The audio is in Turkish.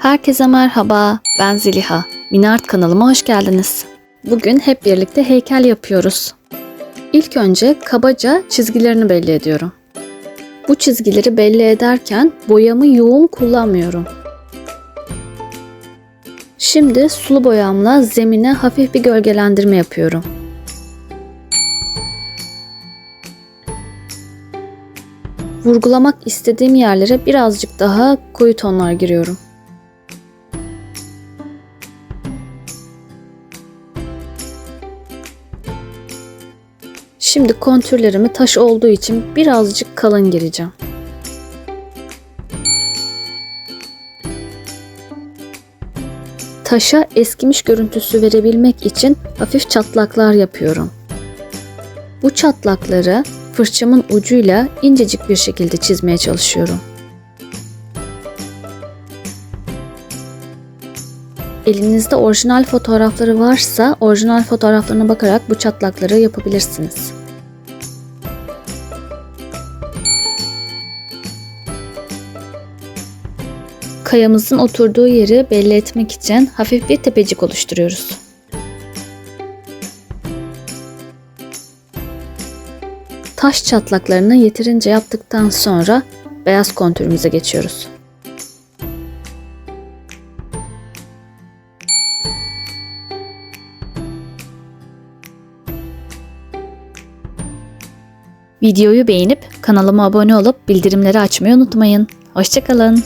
Herkese merhaba, ben Zeliha. Minart kanalıma hoş geldiniz. Bugün hep birlikte heykel yapıyoruz. İlk önce kabaca çizgilerini belli ediyorum. Bu çizgileri belli ederken boyamı yoğun kullanmıyorum. Şimdi sulu boyamla zemine hafif bir gölgelendirme yapıyorum. Vurgulamak istediğim yerlere birazcık daha koyu tonlar giriyorum. Şimdi kontürlerimi taş olduğu için birazcık kalın gireceğim. Taşa eskimiş görüntüsü verebilmek için hafif çatlaklar yapıyorum. Bu çatlakları fırçamın ucuyla incecik bir şekilde çizmeye çalışıyorum. Elinizde orijinal fotoğrafları varsa orijinal fotoğraflarına bakarak bu çatlakları yapabilirsiniz. Kayamızın oturduğu yeri belli etmek için hafif bir tepecik oluşturuyoruz. Taş çatlaklarını yeterince yaptıktan sonra beyaz kontürümüze geçiyoruz. Videoyu beğenip kanalıma abone olup bildirimleri açmayı unutmayın. Hoşçakalın.